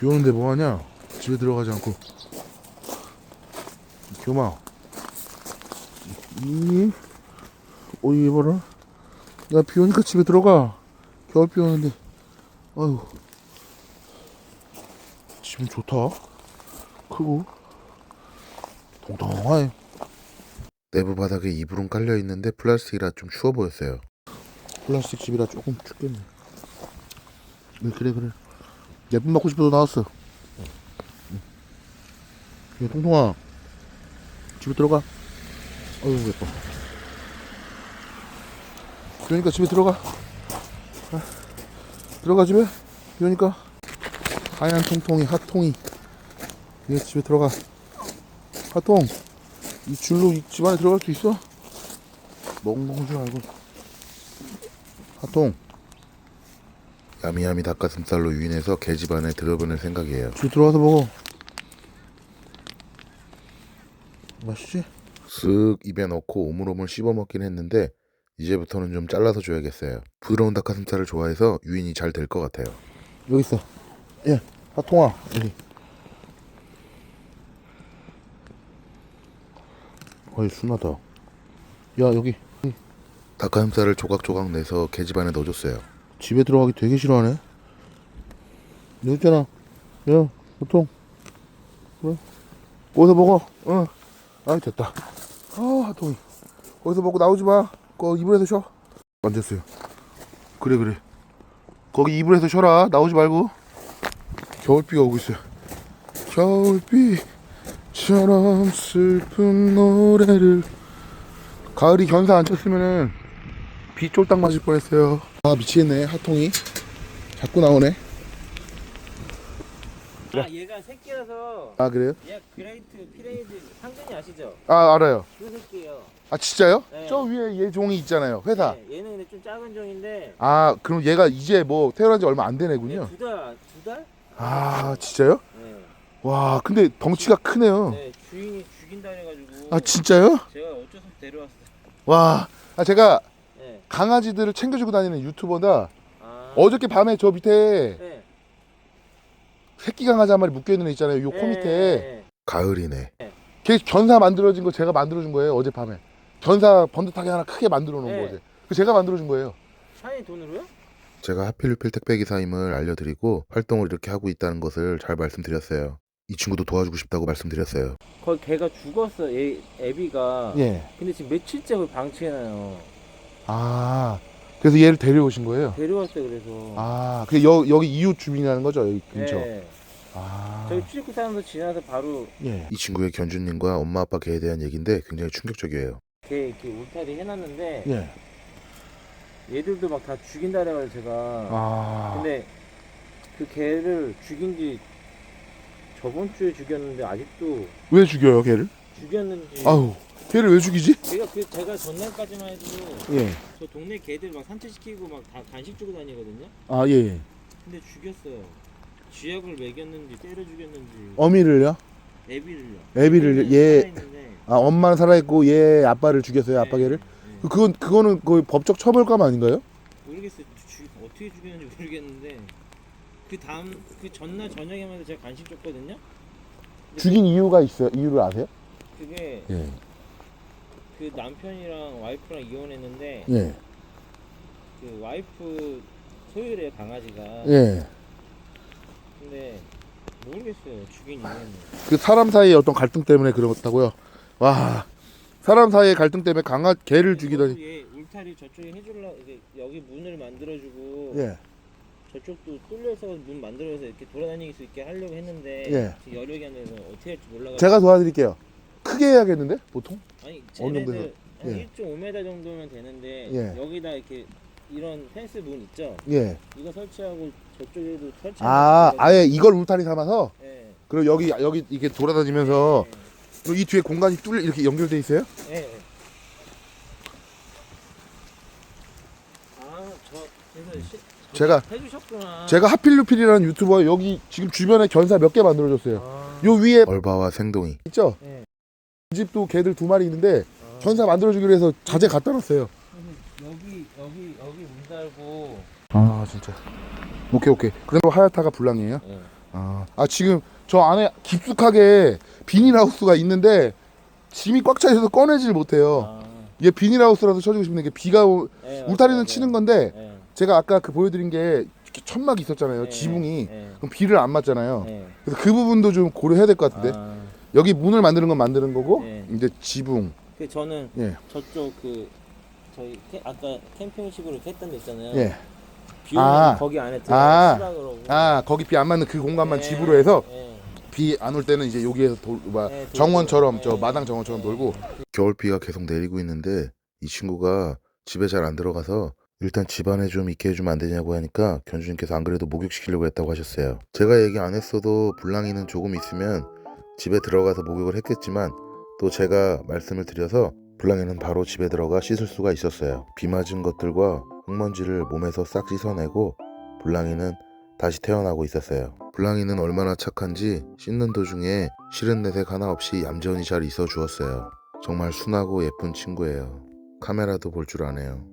비 오는데 뭐하냐? 집에 들어가지 않고. 교마. 이, 어, 이 봐라. 야, 비 오니까 집에 들어가. 겨울 비 오는데. 아유. 집은 좋다. 크고. 동동하네. 내부 바닥에 이불은 깔려 있는데 플라스틱이라 좀 추워 보였어요. 플라스틱 집이라 조금 춥겠네. 네, 그래 그래. 예쁨 받고 싶어서 나왔어. 야, 통통아. 집에 들어가. 어휴, 예뻐. 그러니까 집에 들어가. 아, 들어가 집에. 그러니까 하얀 통통이 핫통이. 얘 집에 들어가. 핫통. 이 줄로 이 집안에 들어갈 수 있어? 멍멍 줄 알고. 핫통. 야미야미 닭가슴살로 유인해서 개집 안에 들어보낼 생각이에요. 집 들어와서 먹어. 맛있지? 쓱 입에 넣고 오물오물 씹어 먹긴 했는데 이제부터는 좀 잘라서 줘야겠어요. 부드러운 닭가슴살을 좋아해서 유인이 잘 될 것 같아요. 여기 있어. 예, 핫통아 여기. 어이 순하다. 야 여기. 닭가슴살을 조각조각 내서 개집 안에 넣어줬어요. 집에 들어가기 되게 싫어하네. 여기 있잖아. 야, 보통. 그래. 거기서 먹어. 어. 아, 됐다. 아, 하통이. 거기서 먹고 나오지 마. 거 이불에서 쉬어. 앉았어요. 그래, 그래. 거기 이불에서 쉬어라. 나오지 말고. 겨울비가 오고 있어요. 겨울비처럼 슬픈 노래를. 가을이 견사 안 쳤으면은 비 쫄딱 맞을 뻔했어요. 아 미치겠네 하통이 자꾸 나오네. 아 얘가 새끼라서 아 그래요? 얘 그레이트 피레이드 상근이 아시죠? 아 알아요. 그 새끼예요. 아 진짜요? 네. 저 위에 얘 종이 있잖아요. 회사. 네, 얘는 근데 좀 작은 종인데 아 그럼 얘가 이제 뭐 태어난 지 얼마 안된 애군요. 두 달, 두 달? 아 진짜요? 네. 와 근데 덩치가 크네요. 네, 주인이 죽인다 해가지고 어. 아 진짜요? 제가 어쩔 수 없이 데려왔어요. 와. 아 제가 네. 강아지들을 챙겨주고 다니는 유튜버다. 아. 어저께 밤에 저 밑에 네. 새끼 강아지 한 마리 묶여 있는 애 있잖아요. 요코 네, 밑에. 네. 가을이네. 네. 걔 견사 만들어진 거 제가 만들어준 거예요 어젯밤에. 견사 번듯하게 하나 크게 만들어 놓은 네. 거지. 그 제가 만들어준 거예요. 샤이 돈으로요? 제가 하필루필 택배기사임을 알려드리고 활동을 이렇게 하고 있다는 것을 잘 말씀드렸어요. 이 친구도 도와주고 싶다고 말씀드렸어요. 거의 걔가 죽었어. 얘 애비가. 예. 근데 지금 며칠째 그걸 방치해놔요. 아, 그래서 얘를 데려오신 거예요? 데려왔어요. 그래서. 아, 그 여, 여기 이웃 주민이라는 거죠, 여기 근처. 네. 아, 저희 출입구 사람도 지나서 바로 예. 이 친구의 견주님과 엄마 아빠 개에 대한 얘기인데 굉장히 충격적이에요. 걔 이렇게 울타리 해놨는데 예. 얘들도 막 다 죽인다 그래가지고 제가 아, 근데 그 개를 죽인 지 저번 주에 죽였는데 아직도 왜 죽여요, 개를? 죽였는지 아우, 개를 왜 죽이지? 제가 그 제가 전날까지만 해도 예. 저 동네 개들 막 산책시키고 막 다 간식 주고 다니거든요 아, 예. 근데 죽였어요 쥐약을 먹였는지 때려 죽였는지 어미를요? 애비를요 애비를, 예. 살아있는데 아, 엄마는 살아있고 얘 아빠를 죽였어요, 아빠 네, 개를? 네. 그- 그건, 그거는 거의 법적 처벌감 아닌가요? 모르겠어요 주, 어떻게 죽였는지 모르겠는데 그 다음 그 전날 저녁에만 해도 제가 간식 줬거든요 죽인 이유가 있어요? 이유를 아세요? 그게 예. 그 남편이랑 와이프랑 이혼했는데 예. 그 와이프 소유래요 강아지가 예. 근데 모르겠어요 죽인 이유는 그 사람 사이의 어떤 갈등 때문에 그렇다고요? 와, 사람 사이의 갈등 때문에 강아 개를. 이것도 얘 울타리 저쪽에 해줄라 이게 여기 문을 만들어주고 예. 저쪽도 뚫려서 문 만들어서 이렇게 돌아다닐 수 있게 하려고 했는데 예. 지금 여력이 안 돼서 어떻게 할지 몰라가지고 제가 도와드릴게요. 크게 해야겠는데 보통? 아니 어느 쟤네들 정도에서? 한 예. 1.5m 정도면 되는데 예. 여기다 이렇게 이런 펜스 문 있죠 예. 이거 설치하고 저쪽에도 설치 아, 아예 이걸 울타리 삼아서 예. 그리고 여기 여기 이렇게 돌아다니면서 그리고 이 뒤에 공간이 뚫려 이렇게 연결돼 있어요? 예. 예. 아 저 그래서 시, 제가 해주셨구나 제가 하필루필이라는 유튜버 여기 지금 주변에 견사 몇 개 만들어줬어요. 아, 요 위에 얼바와 생동이 있죠? 예. 이 집도 개들 두 마리 있는데 아. 견사 만들어주기로 해서 자재 갖다 놨어요. 여기 여기 여기 문 달고 아 진짜. 오케이 오케이. 그래도 하야타가 불량이에요? 예. 아, 아 지금 저 안에 깊숙하게 비닐하우스가 있는데 짐이 꽉 차 있어서 꺼내질 못해요. 아, 얘 비닐하우스라도 쳐주고 싶은데 이게 비가 오, 예, 울타리는 맞아요. 치는 건데 예, 제가 아까 그 보여드린 게 이렇게 천막이 있었잖아요. 예, 지붕이 예, 그럼 비를 안 맞잖아요. 예. 그래서 그 부분도 좀 고려해야 될 것 같은데 아, 여기 문을 만드는 건 만드는 거고 예. 이제 지붕 그 저는 예. 저쪽 그 저희 캠- 아까 캠핑식으로 이렇게 했던 데 있잖아요. 예. 비 오면 아. 거기 안에 아. 들어가 쉬라 그러고. 아 거기 비 안 맞는 그 공간만 예, 집으로 해서 예, 비안 올 때는 이제 여기에서 돌, 막 예, 돌고. 정원처럼 저 예. 마당 정원처럼 놀고 겨울비가 계속 내리고 있는데 이 친구가 집에 잘 안 들어가서 일단 집안에 좀 있게 해주면 안 되냐고 하니까 견주님께서 안 그래도 목욕시키려고 했다고 하셨어요. 제가 얘기 안 했어도 불랑이는 조금 있으면 집에 들어가서 목욕을 했겠지만 또 제가 말씀을 드려서 불랑이는 바로 집에 들어가 씻을 수가 있었어요. 비 맞은 것들과 흙먼지를 몸에서 싹 씻어내고 불랑이는 다시 태어나고 있었어요. 불랑이는 얼마나 착한지 씻는 도중에 싫은 내색 하나 없이 얌전히 잘 있어 주었어요. 정말 순하고 예쁜 친구예요. 카메라도 볼 줄 아네요.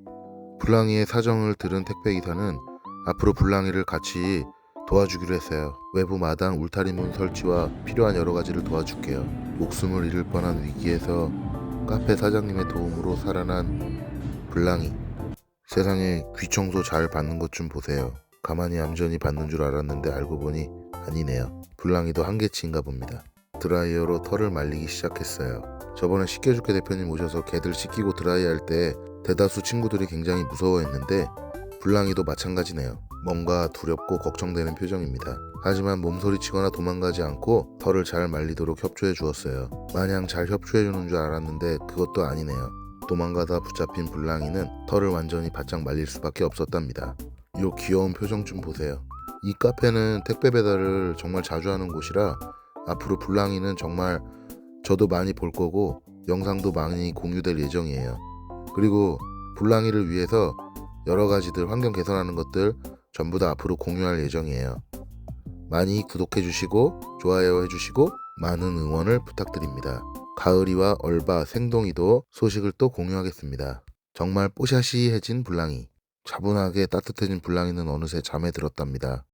불랑이의 사정을 들은 택배기사는 앞으로 불랑이를 같이 도와주기로 했어요. 외부 마당 울타리문 설치와 필요한 여러 가지를 도와줄게요. 목숨을 잃을 뻔한 위기에서 카페 사장님의 도움으로 살아난 불랑이. 세상에 귀 청소 잘 받는 것 좀 보세요. 가만히 얌전히 받는 줄 알았는데 알고 보니 아니네요. 불랑이도 한계치인가 봅니다. 드라이어로 털을 말리기 시작했어요. 저번에 씻겨줄게 대표님 오셔서 개들 씻기고 드라이할 때 대다수 친구들이 굉장히 무서워했는데 불랑이도 마찬가지네요. 뭔가 두렵고 걱정되는 표정입니다. 하지만 몸소리치거나 도망가지 않고 털을 잘 말리도록 협조해 주었어요. 마냥 잘 협조해 주는 줄 알았는데 그것도 아니네요. 도망가다 붙잡힌 불랑이는 털을 완전히 바짝 말릴 수밖에 없었답니다. 요 귀여운 표정 좀 보세요. 이 카페는 택배 배달을 정말 자주 하는 곳이라 앞으로 불랑이는 정말 저도 많이 볼 거고 영상도 많이 공유될 예정이에요. 그리고 불랑이를 위해서 여러 가지들 환경 개선하는 것들 전부 다 앞으로 공유할 예정이에요. 많이 구독해 주시고 좋아요 해 주시고 많은 응원을 부탁드립니다. 가을이와 얼바, 생동이도 소식을 또 공유하겠습니다. 정말 뽀샤시해진 불랑이. 차분하게 따뜻해진 불랑이는 어느새 잠에 들었답니다.